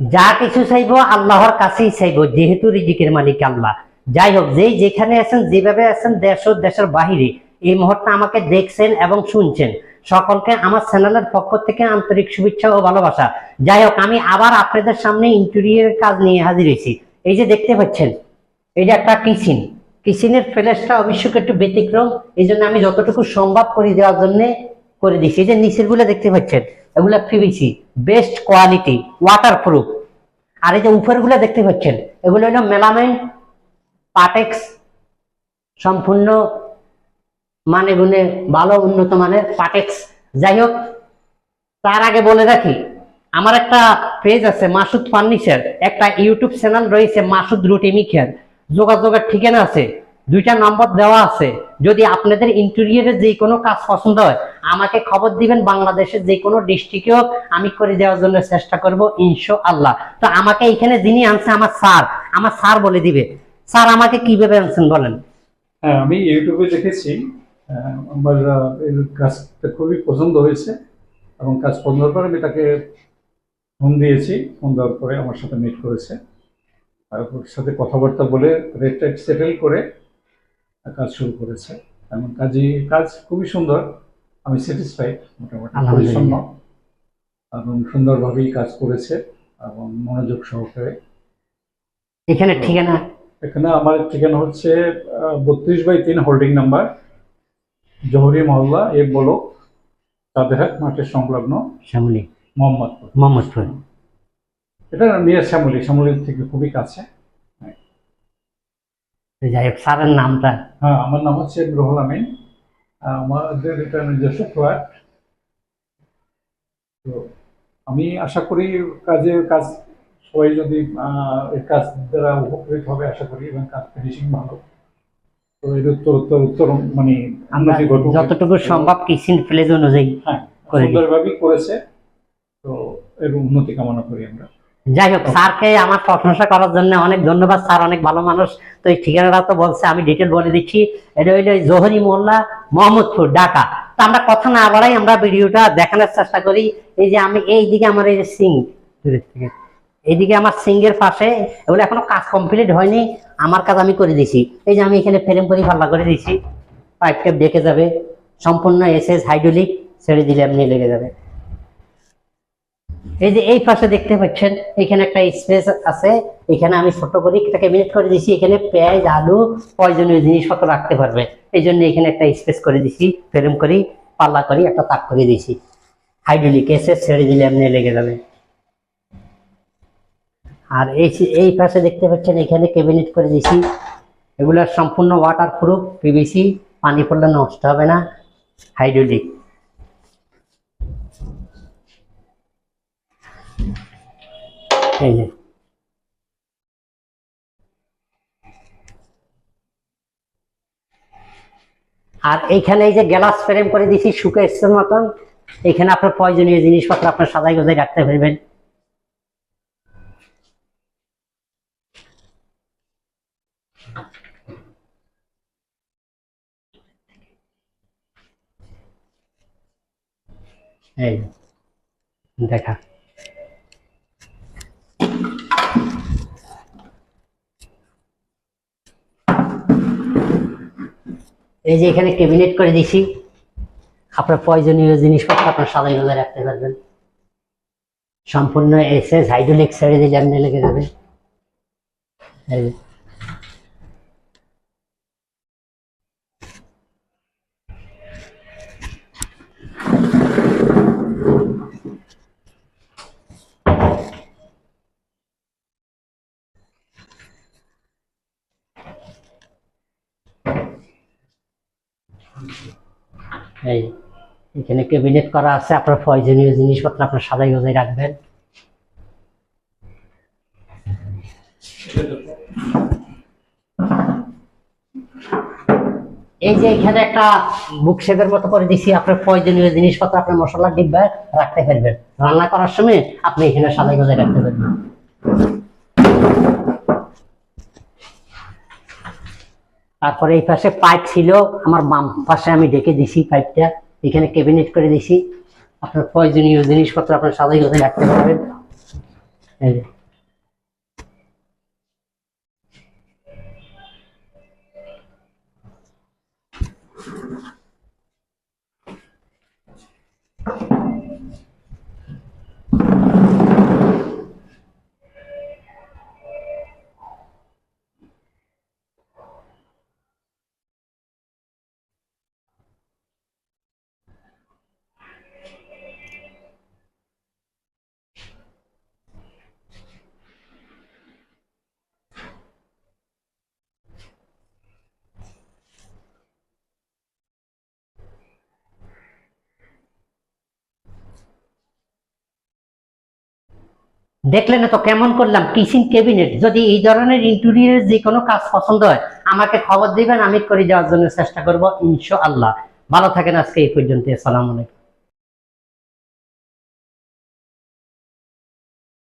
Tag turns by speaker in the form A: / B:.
A: যা কিছু চাইব আল্লাহর কাছেই চাইব, যেহেতু রিজিকের মালিক আল্লাহ। যাই হোক, যেই যেখানে আছেন, যেভাবে আছেন, দেশ ও দেশের বাহিরে, এই মুহূর্তে আমাকে দেখছেন এবং শুনছেন। সকলকে আমার চ্যানেলের পক্ষ থেকে আন্তরিক শুভেচ্ছা ও ভালোবাসা। যাই হোক, আমি আবার আপনাদের সামনে ইন্টেরিয়রের কাজ নিয়ে হাজির হয়েছি। এই যে দেখতে পাচ্ছেন, এই যে একটা কিচেন কিচেনের ফ্লেসটা অবশ্যই একটু ব্যতিক্রম। এই জন্য আমি যতটুকু সম্ভব করে দেওয়ার জন্য করে দিচ্ছি যে নিচেরগুলো দেখতে পাচ্ছেন, এগুলো PVC best quality waterproof আর এই যে উপরেরগুলো দেখতে পাচ্ছেন, এগুলো হলো মেলামেন পাটেক্স, সম্পূর্ণ মানে গুণে ভালো, উন্নত মানের পাটেক্স। যাই হোক, তার আগে বলে রাখি, আমার একটা পেজ আছে, মাসুদ ফার্নিচার। একটা ইউটিউব চ্যানেল রয়েছে, মাসুদ রুটিমিখিয়ার যোগাযোগের ঠিকানা আছে, দুইটা নম্বর দেওয়া আছে। যদি আপনাদের ইন্টেরিয়রের যে কোনো কাজ পছন্দ হয় আমাকে খবর দিবেন বাংলাদেশের যে কোনো ডিস্ট্রিক্টে হোক আমি করে দেওয়ার জন্য চেষ্টা করব ইনশো আল্লাহ তো আমাকে এখানে যিনি আনছে আমার স্যার আমার স্যার বলে দিবে। স্যার, আমাকে কীভাবে আনছেন বলেন?
B: হ্যাঁ আমি ইউটিউবে দেখেছি আমার এর কাজটা খুবই পছন্দ হয়েছে এবং কাজ পছন্দ করে আমি তাকে ফোন দিয়েছি। ফোন দেওয়ার পরে আমার সাথে মিট করেছে। আর ওর সাথে কথাবার্তা বলে রেট টেট সেটেল করে কাজ শুরু করেছে। এবং কাজই, কাজ খুবই সুন্দর। আমি স্যাটিসফাইড মোটামুটি। পরিচ্ছন্ন। এবং সুন্দরভাবেই কাজ করেছে এবং মনোযোগ সহকারে।
A: এখানে ঠিকানা?
B: এখানে আমার ঠিকানা হচ্ছে বত্রিশ বাই তিন হোল্ডিং নাম্বার জহরি মহল্লা এ বলো তাদেরহাট মাঠের সংলগ্ন
A: শ্যামলী।
B: মোহাম্মদপুর।
A: মোহাম্মদপুর।
B: এটা নিয়ে শ্যামলি শ্যামলির থেকে খুবই কাছে।
A: যাই হোক স্যারের নামটা?
B: হ্যাঁ আমার নাম হচ্ছে রুহুল আমিন আমাদের এটা নিজস্ব ফ্ল্যাট। তো আমি আশা করি কাজের কাজ সবাই যদি কাজ দ্বারা উপকৃত হবে আশা করি এবং কাজ ফিনিশিং ভালো। তো এর উত্তর উত্তর উত্তর মানে
A: আমরা যতটুকু সম্ভব কিচেন প্লেস অনুযায়ী
B: হ্যাঁ সুন্দরভাবেই করেছে। তো এর উন্নতি কামনা করি আমরা।
A: যাই হোক স্যারকে আমার প্রশংসা করার জন্য অনেক ধন্যবাদ স্যার অনেক ভালো মানুষ। তো এই ঠিকানাটা তো বলছে আমি ডিটেল বলে দিচ্ছি। এটা হইল জোহরি মোল্লা মোহাম্মদপুর ঢাকা। তো আমরা কথা না বাড়াই আমরা ভিডিওটা দেখানোর চেষ্টা করি। এই যে আমি এই দিকে আমার এই যে সিং এইদিকে আমার সিঙ্গের পাশে এগুলো এখনও কাজ কমপ্লিট হয়নি। আমার কাজ আমি করে দিছি। এই যে আমি এখানে ফ্রেম করে পাল্লা করে দিছি। পাইপ টেপ দেখে যাবে। সম্পূর্ণ এস এস হাইড্রোলিক ছেড়ে দিলে এমনি লেগে যাবে। এই যে এই পাশে দেখতে পাচ্ছেন, এখানে একটা স্পেস আছে, এখানে আমি ছোট করে একটা ক্যাবিনেট করে দিছি, এখানে পেঁয়াজ, আলু, প্রয়োজনীয় জিনিসপত্র রাখতে পারবে। এই জন্য এখানে একটা স্পেস করে দিছি, ফ্রেম করি, পাল্লা করি, একটা তাক করে দিছি। হাইড্রোলিক এসে ছেড়ে দিলে এমনি লেগে যাবে। আর এই এই পাশে দেখতে পাচ্ছেন, এখানে ক্যাবিনেট করে দিছি। এগুলো সম্পূর্ণ ওয়াটার প্রুফ পিভিসি পানি পড়লে নষ্ট হবে না। হাইড্রোলিক এই আর এইখানে এই যে গ্লাস ফ্রেম করে দিছি এসছেন মতন এখানে আপনার প্রয়োজনীয় জিনিসপত্র আপনার সাদাই গোজাই রাখতে পারবেন। এই, দেখা। এই যে এখানে ক্যাবিনেট করে দিছি। আপনার প্রয়োজনীয় জিনিসপত্র আপনার সাদাই গোজাই রাখতে পারবেন। সম্পূর্ণ এসএস হাইড্রোলিক সাইডে জানলে লেগে যাবে। এই, এখানে ক্যাবিনেট করা আছে, আপনার প্রয়োজনীয় জিনিসপত্র আপনার সাদাই গোজাই রাখবেন। এই যে এখানে একটা বুক শেপের মতো করে দিছি, আপনার প্রয়োজনীয় জিনিসপত্র, আপনার মশলা, ডিব্বা রাখতে পারবেন। রান্না করার সময় আপনি এখানে সাদাই গোজাই রাখতে পারবেন। তারপরে এই পাশে পাইপ ছিল, আমার বাম পাশে আমি ডেকে দিছি পাইপটা, এখানে ক্যাবিনেট করে দিছি। আপনার প্রয়োজনীয় জিনিসপত্র আপনার সাদাই কথা রাখতে পারবেন। দেখলেন তো কেমন করলাম? কিচেন ক্যাবিনেট যদি এই ধরনের ইন্টেরিয়ার যে কোনো কাজ পছন্দ হয়, আমাকে খবর দিবেন, আমি করে যাওয়ার জন্য চেষ্টা করব, ইনশাআল্লাহ। ভালো থাকেন আজকে, এই পর্যন্ত আসসালামু আলাইকুম।